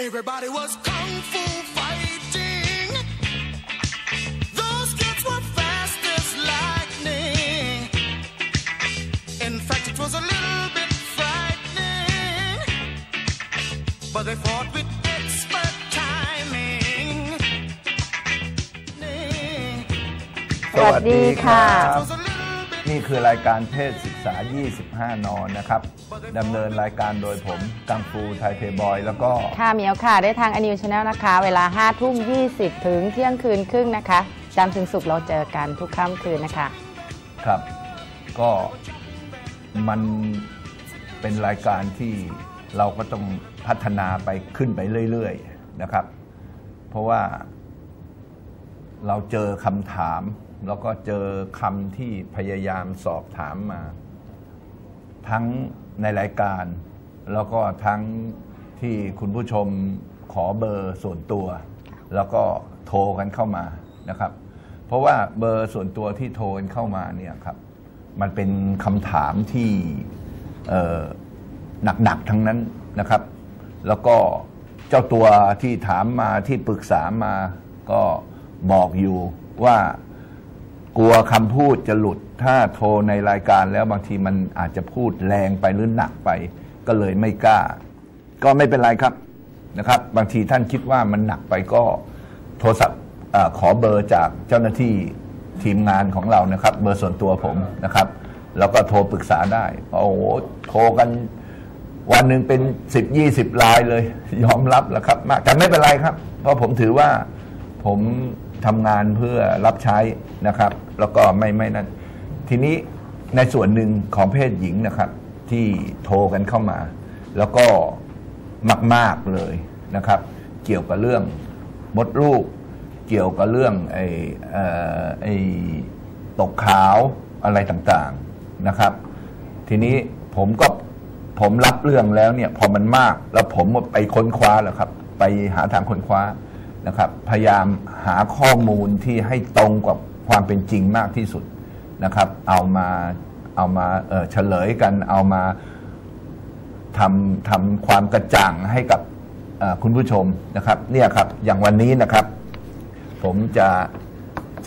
Everybody was kung fu fighting. Those kids were fast as lightning. In fact, it was a little bit frightening. But they fought with expert timing. สวัสดีค่ะ It was a little bit นี่คือรายการเพศศึก ษา 25 นอนนะครับดำเนินรายการโดยผมกังฟูไทยเพย์บอย แล้วก็ ค่ะเหมียวค่ะ ได้ทางอนิวชาแนลนะคะ เวลา 5 ทุ่ม 20 ถึงเที่ยงคืนครึ่งนะคะจันทร์ถึงศุกร์เราเจอกันทุกค่ำคืนนะคะ ครับ ก็มันเป็นรายการที่เราก็ต้องพัฒนาไปขึ้นไปเรื่อย ๆ นะครับ เพราะว่าเราเจอคำถาม แล้วก็เจอคำที่พยายามสอบถามมา ทั้งในรายการ แล้วก็ทั้งที่คุณผู้ชมขอเบอร์ส่วนตัว แล้วก็โทรกันเข้ามานะครับ เพราะว่าเบอร์ส่วนตัวที่โทรกันเข้ามาเนี่ยครับมันเป็นคำถามที่หนักๆทั้งนั้นนะครับ แล้วก็เจ้าตัวที่ถามมาที่ปรึกษามาก็บอกอยู่ว่า กลัวคำพูดจะหลุด ถ้าโทรในรายการแล้วบางทีมันอาจจะพูดแรงไปหรือหนักไป ก็เลยไม่กล้า ก็ไม่เป็นไรครับนะครับ บางทีท่านคิดว่ามันหนักไปก็โทรศัพท์ขอเบอร์จากเจ้าหน้าที่ทีมงานของเรานะครับ เบอร์ส่วนตัวผมนะครับ แล้วก็โทรปรึกษาได้โอ้โหโทรกันวันหนึ่งเป็นสิบยี่สิบลายเลย ยอมรับแล้วครับมากแต่ไม่เป็นไรครับ เพราะผมถือว่าผม ทำงานเพื่อรับใช้นะครับ แล้วก็ไม่ไม่นั้นทีนี้ในส่วนหนึ่งของเพศหญิงนะครับ ที่โทรกันเข้ามา แล้วก็มาก ๆ เลยนะครับ เกี่ยวกับเรื่องมดลูก เกี่ยวกับเรื่องไอ้ไอ้ตกขาวอะไรต่างๆนะครับ ทีนี้ผมก็ผมรับเรื่องแล้วเนี่ย พอมันมาก แล้วผมไปค้นคว้าแล้วครับ ไปหาทางค้นคว้า นะครับ พยายามหาข้อมูลที่ให้ตรงกับความเป็นจริงมากที่สุดนะครับ เอามาเอามาเฉลยกัน เอามาทำทำความกระจ่างให้กับคุณผู้ชมนะครับ เนี่ยครับอย่างวันนี้นะครับ ผมจะ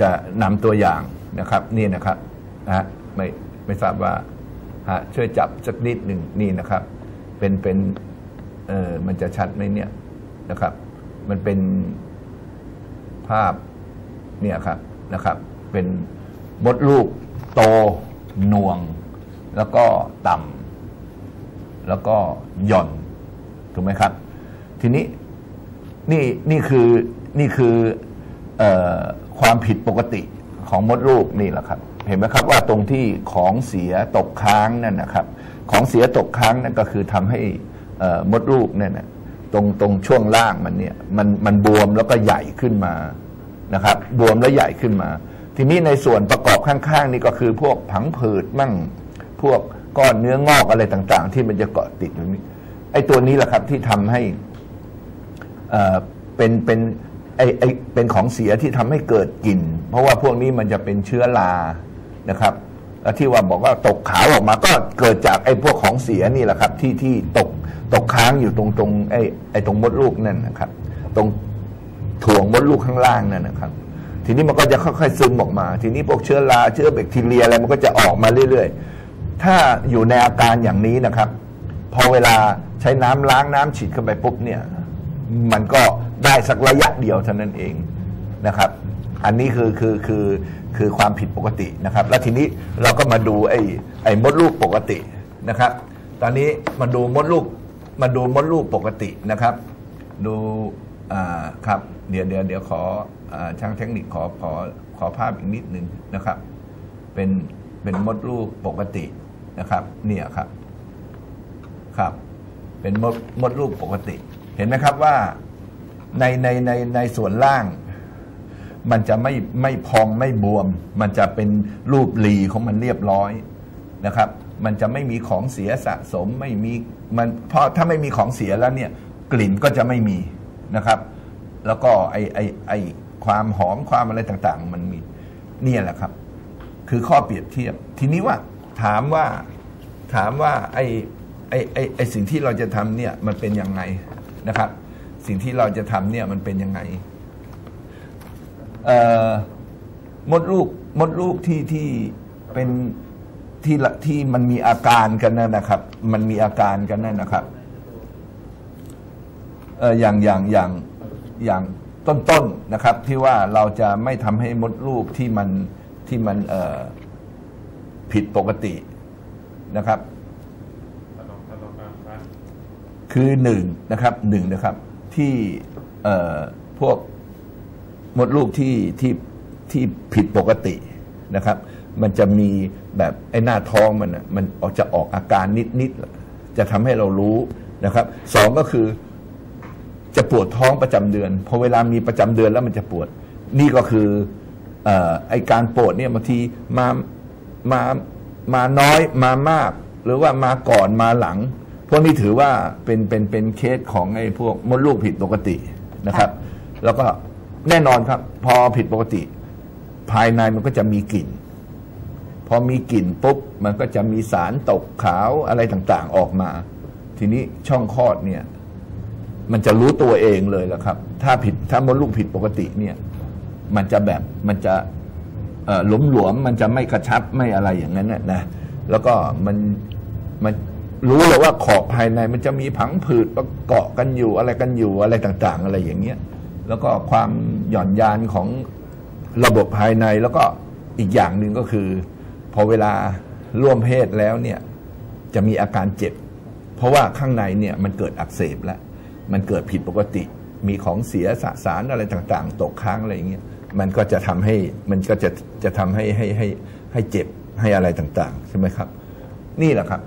จะนำตัวอย่างนะครับ นี่นะครับนะฮะไม่ไม่ทราบว่าฮะช่วยจับสักนิดหนึ่งนี่นะครับ เป็นเป็นเออมันจะชัดไหมเนี่ยนะครับ มันเป็น ภาพเนี่ยครับนะครับ เป็นมดลูกโตหน่วง แล้วก็ต่ำแล้วก็หย่อนถูกไหมครับ ทีนี้นี่นี่คือนี่คืออความผิดปกติของมดลูกนี่แหละครับ เห็นไหมครับว่าตรงที่ของเสียตกค้างนั่นนะครับ ของเสียตกค้างนั่นก็คือทำให้มดลูกนี่ยนะ ตรงตรงช่วงล่างมันเนี่ยมันมันบวมแล้วก็ใหญ่ขึ้นมานะครับ บวมแล้วใหญ่ขึ้นมา ทีนี้ในส่วนประกอบข้างๆ นี่ก็คือพวกผังผืดมั่ง พวกก้อนเนื้องอกอะไรต่างๆ ที่มันจะเกาะติดอยู่นี่ไอ้ตัวนี้แหละครับที่ทำให้เอ่อเป็นเป็นไอไอเป็นของเสียที่ทำให้เกิดกลิ่น เพราะว่าพวกนี้มันจะเป็นเชื้อรานะครับ ที่ว่าบอกว่าตกขาวออกมาก็เกิดจากไอ้พวกของเสียนี่แหละครับ ที่ที่ตกตกค้างอยู่ตรงตรงไอ้ไอ้ตรงมดลูกนั่นนะครับ ตรงถ่วงมดลูกข้างล่างนั่นนะครับ ทีนี้มันก็จะค่อยๆซึมออกมา ทีนี้พวกเชื้อราเชื้อแบคทีเรียอะไรมันก็จะออกมาเรื่อย ๆ ถ้าอยู่ในอาการอย่างนี้นะครับ พอเวลาใช้น้ำล้างน้ำฉีดเข้าไปปุ๊บเนี่ย มันก็ได้สักระยะเดียวเท่านั้นเองนะครับ อันนี้คือคือคือคือความผิดปกตินะครับ แล้วทีนี้เราก็มาดูไอ้ไอ้มดลูกปกตินะครับ ตอนนี้มาดูมดลูกมาดูมดลูกปกตินะครับ ดูอ่าครับเดี๋ยวเดี๋ยวเดี๋ยวขออช่างเทคนิคขอขอขอภาพอีกนิดหนึ่งนะครับ เป็นเป็นมดลูกปกตินะครับ เนี่ยครับ ครับ เป็นมดมดลูกปกติ เห็นไหมครับว่าในในในในส่วนล่าง มันจะไม่ไม่พองไม่บวม มันจะเป็นรูปหลีของมันเรียบร้อยนะครับ มันจะไม่มีของเสียสะสมไม่มีมันเพราะถ้าไม่มีของเสียแล้วเนี่ยกลิ่นก็จะไม่มีนะครับ แล้วก็ไอไอไอความหอมความอะไรต่างๆ มันมีเนี่ยแหละครับ คือข้อเปรียบเทียบ ทีนี้ว่าถามว่าถามว่าไอไอไอไอสิ่งที่เราจะทำเนี่ยมันเป็นยังไงนะครับ สิ่งที่เราจะทำเนี่ยมันเป็นยังไง มดลูกมดลูกที่ที่เป็นที่ละที่มันมีอาการกันนั่นนะครับ มันมีอาการกันนั่นนะครับเอออย่างอย่างอย่างอย่างต้นๆนะครับ ที่ว่าเราจะไม่ทำให้มดลูกที่มันที่มันเอ่อผิดปกตินะครับ คือหนึ่งนะครับหนึ่งนะครับ ที่เอ่อพวก มดลูกที่ที่ที่ผิดปกตินะครับ มันจะมีแบบไอ้หน้าท้องมันน่ะมันออกจะออกอาการนิดๆจะทำให้เรารู้นะครับสองก็คือจะปวดท้องประจำเดือนพอเวลามีประจำเดือนแล้วมันจะปวด นี่ก็คืออ่อไอการปวดเนี่ยบางทีมามามาน้อยมามาก หรือว่ามาก่อนมาหลัง พวกนี้ถือว่าเป็นเป็นเป็นเคสของไอ้พวกมดลูกผิดปกตินะครับ แล้วก็ แน่นอนครับ พอผิดปกติ ภายในมันก็จะมีกลิ่น พอมีกลิ่นปุ๊บมันก็จะมีสารตกขาวอะไรต่างๆออกมา ทีนี้ช่องคลอดเนี่ย มันจะรู้ตัวเองเลยแหละครับ ถ้าผิดถ้ามดลูกผิดปกติเนี่ย มันจะแบบมันจะหลมหลวมมันจะไม่กระชับไม่อะไรอย่างนั้นนะแล้วก็มันมันรู้เลยว่าขอบภายในมันจะมีผังผืดประเกาะกันอยู่อะไรกันอยู่อะไรต่าง ๆ อะไรอย่างเงี้ย แล้วก็ความ หย่อนยานของระบบภายในแล้วก็อีกอย่างหนึ่งก็คือ พอเวลาร่วมเพศแล้วเนี่ยจะมีอาการเจ็บ เพราะว่าข้างในเนี่ยมันเกิดอักเสบแล้ว มันเกิดผิดปกติ มีของเสียสสารอะไรต่างๆ ตกค้างอะไรอย่างเงี้ยมันก็จะทำให้มันก็จะจะทำให้ให้ให้ให้เจ็บให้อะไรต่างๆ ใช่ไหมครับ นี่แหละครับ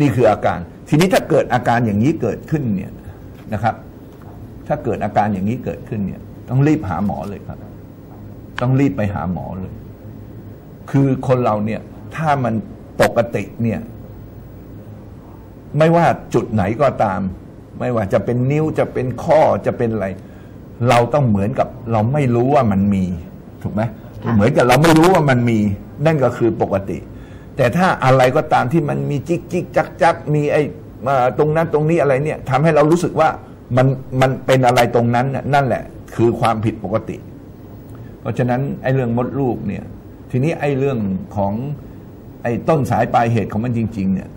นี่คืออาการ ทีนี้ถ้าเกิดอาการอย่างนี้เกิดขึ้นเนี่ยนะครับ ถ้าเกิดอาการอย่างนี้เกิดขึ้นเนี่ย ต้องรีบหาหมอเลยครับ ต้องรีบไปหาหมอเลย คือคนเราเนี่ย ถ้ามันปกติเนี่ย ไม่ว่าจุดไหนก็ตาม ไม่ว่าจะเป็นนิ้วจะเป็นข้อจะเป็นอะไร เราต้องเหมือนกับ เราไม่รู้ว่ามันมี ถูกไหมค่ะเหมือนกับเราไม่รู้ว่ามันมี นั่นก็คือปกติ แต่ถ้าอะไรก็ตามที่มันมีจิกจิกจักจักมีไอ้มาตรงนั้นตรงนี้อะไรเนี่ยทำให้เรารู้สึกว่ามันมันเป็นอะไรตรงนั้นน่ะนั่นแหละ คือความผิดปกติ เพราะฉะนั้นไอ้เรื่องมดลูกเนี่ย ทีนี้ไอ้เรื่องของไอ้ต้นสายปลายเหตุของมันจริง ๆ เนี่ย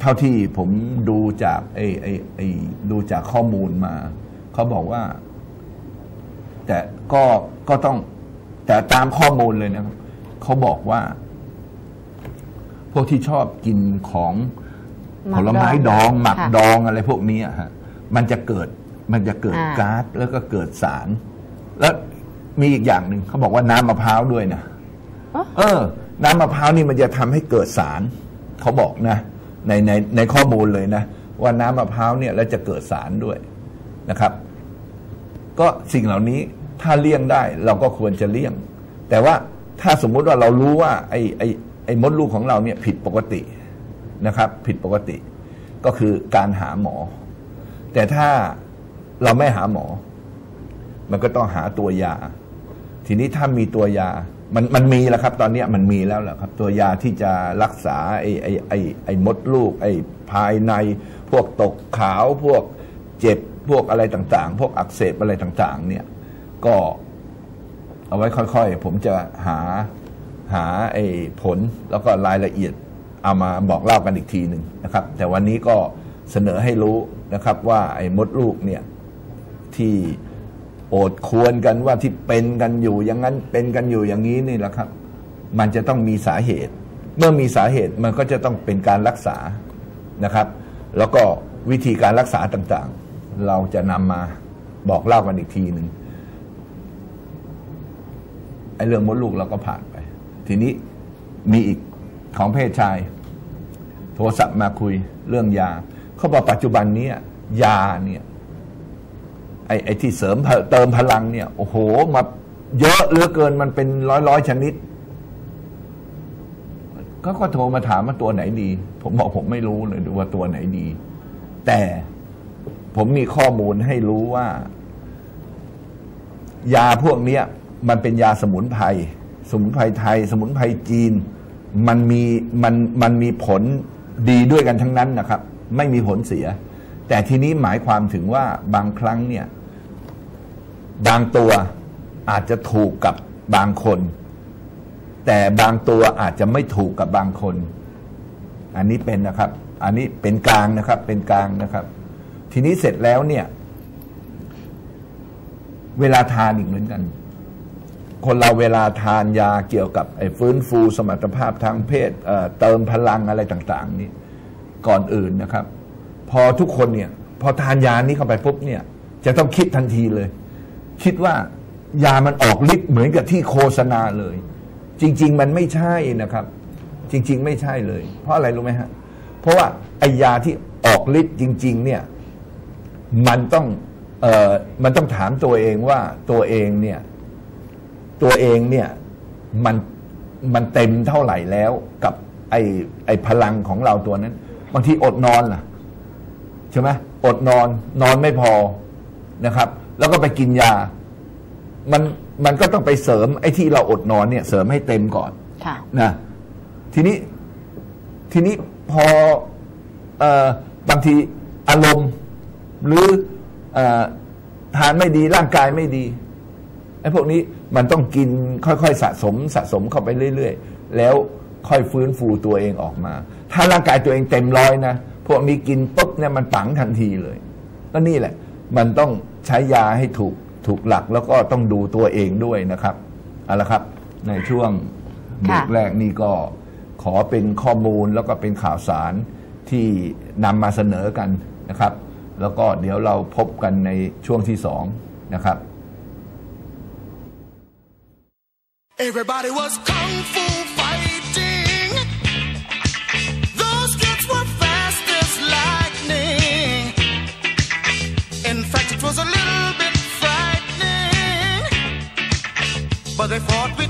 เท่าที่ผมดูจากไอ้ไอ้ไอ้ดูจากข้อมูลมา เขาบอกว่า แต่ก็ก็ต้องแต่ตามข้อมูลเลยนะครับเขาบอกว่า พวกที่ชอบกินของผลไม้ดอง หมักดองอะไรพวกนี้ฮะมันจะเกิด มันจะเกิดอ่าก๊าซแล้วก็เกิดสาร แล้วมีอีกอย่างหนึ่งเขาบอกว่าน้ำมะพร้าวด้วยนะอ๋อเออ น้ำมะพร้าวนี่มันจะทำให้เกิดสาร เขาบอกนะ ในในในข้อมูลเลยนะ ว่าน้ำมะพร้าวเนี่ยแล้วจะเกิดสารด้วยนะครับ ก็สิ่งเหล่านี้ถ้าเลี่ยงได้เราก็ควรจะเลี่ยง แต่ว่าถ้าสมมุติว่าเรารู้ว่า ไอ้ไอ้ไอ้มดลูกของเราเนี่ยผิดปกตินะครับ ผิดปกติ ก็คือการหาหมอ แต่ถ้า เราไม่หาหมอ มันก็ต้องหาตัวยา ทีนี้ถ้ามีตัวยา มันมันมีแล้วครับ ตอนนี้มันมีแล้วแหละครับ ตัวยาที่จะรักษาไอ้ไอ้ไอ้ไอ้มดลูก ไอ้ภายใน พวกตกขาว พวกเจ็บ พวกอะไรต่างๆ พวกอักเสบอะไรต่าง ๆ เนี่ย ก็เอาไว้ค่อยๆ ผมจะหาหาไอ้ผลแล้วก็รายละเอียดเอามาบอกเล่ากันอีกทีหนึ่งนะครับ แต่วันนี้ก็เสนอให้รู้นะครับว่าไอ้มดลูกเนี่ย ที่โอดควรกันว่าที่เป็นกันอยู่อย่างนั้นเป็นกันอยู่อย่างนี้นี่แหละครับ มันจะต้องมีสาเหตุ เมื่อมีสาเหตุมันก็จะต้องเป็นการรักษานะครับ แล้วก็วิธีการรักษาต่างๆ เราจะนำมาบอกเล่ากันอีกทีหนึ่งไอ้เรื่องมดลูกเราก็ผ่านไป ทีนี้มีอีกของเพศชาย โทรศัพท์มาคุยเรื่องยา เขาบอกปัจจุบันนี้ยาเนี่ย ไอ้ไอ้ที่เสริมพเติมพลังเนี่ย โอ้โห มาเยอะเหลือเกินมันเป็นร้อยร้อยชนิดก็ก็โทรมาถามว่าตัวไหนดี ผมบอกผมไม่รู้เลยดูว่าตัวไหนดี แต่ผมมีข้อมูลให้รู้ว่า ยาพวกเนี้ยมันเป็นยาสมุนไพรสมุนไพรไทย สมุนไพรจีน มันมีมันมันมีผลดีด้วยกันทั้งนั้นนะครับ ไม่มีผลเสีย แต่ทีนี้หมายความถึงว่าบางครั้งเนี่ย บางตัวอาจจะถูกกับบางคน แต่บางตัวอาจจะไม่ถูกกับบางคน อันนี้เป็นนะครับ อันนี้เป็นกลางนะครับ เป็นกลางนะครับ ทีนี้เสร็จแล้วเนี่ย เวลาทานอีกเหมือนกัน คนเราเวลาทานยาเกี่ยวกับไอ้ฟื้นฟูสมรรถภาพทางเพศเเติมพลังอะไรต่าง ๆ นี่ก่อนอื่นนะครับ พอทุกคนเนี่ย พอทานยานี้เข้าไปปุ๊บเนี่ย จะต้องคิดทันทีเลย คิดว่ายามันออกฤทธิ์เหมือนกับที่โฆษณาเลย จริง ๆ มันไม่ใช่นะครับ จริง ๆ ไม่ใช่เลย เพราะอะไรรู้ไหมฮะเพราะว่าไอยาที่ออกฤทธิ์จริง ๆ เนี่ยมันต้องเอ่อมันต้องถามตัวเองว่าตัวเองเนี่ยตัวเองเนี่ยมันมันเต็มเท่าไหร่แล้วกับไอไอพลังของเราตัวนั้นบางทีอดนอนล่ะใช่ไหมอดนอนนอนไม่พอนะครับ แล้วก็ไปกินยา มันมันก็ต้องไปเสริมไอ้ที่เราอดนอนเนี่ย เสริมให้เต็มก่อนค่ะนะทีนี้ทีนี้พอเออบางทีอารมณ์ หรือเออทานไม่ดีร่างกายไม่ดีไอ้พวกนี้มันต้องกินค่อยๆสะสมสะสมเข้าไปเรื่อยๆ แล้วค่อยฟื้นฟูตัวเองออกมา ถ้าร่างกายตัวเองเต็มร้อยนะพวกนี้กินปุ๊บเนี่ยมันปังทันทีเลย ก็นี่แหละ มันต้องใช้ยาให้ถูกถูกหลักแล้วก็ต้องดูตัวเองด้วยนะครับเอาละครับ ในช่วงเบรค่ะกแรกนี่ก็ขอเป็นข้อมูลแล้วก็เป็นข่าวสารที่นำมาเสนอกันนะครับ แล้วก็เดี๋ยวเราพบกันในช่วงที่สองนะครับ Everybody was kung fu fighting. we fought, we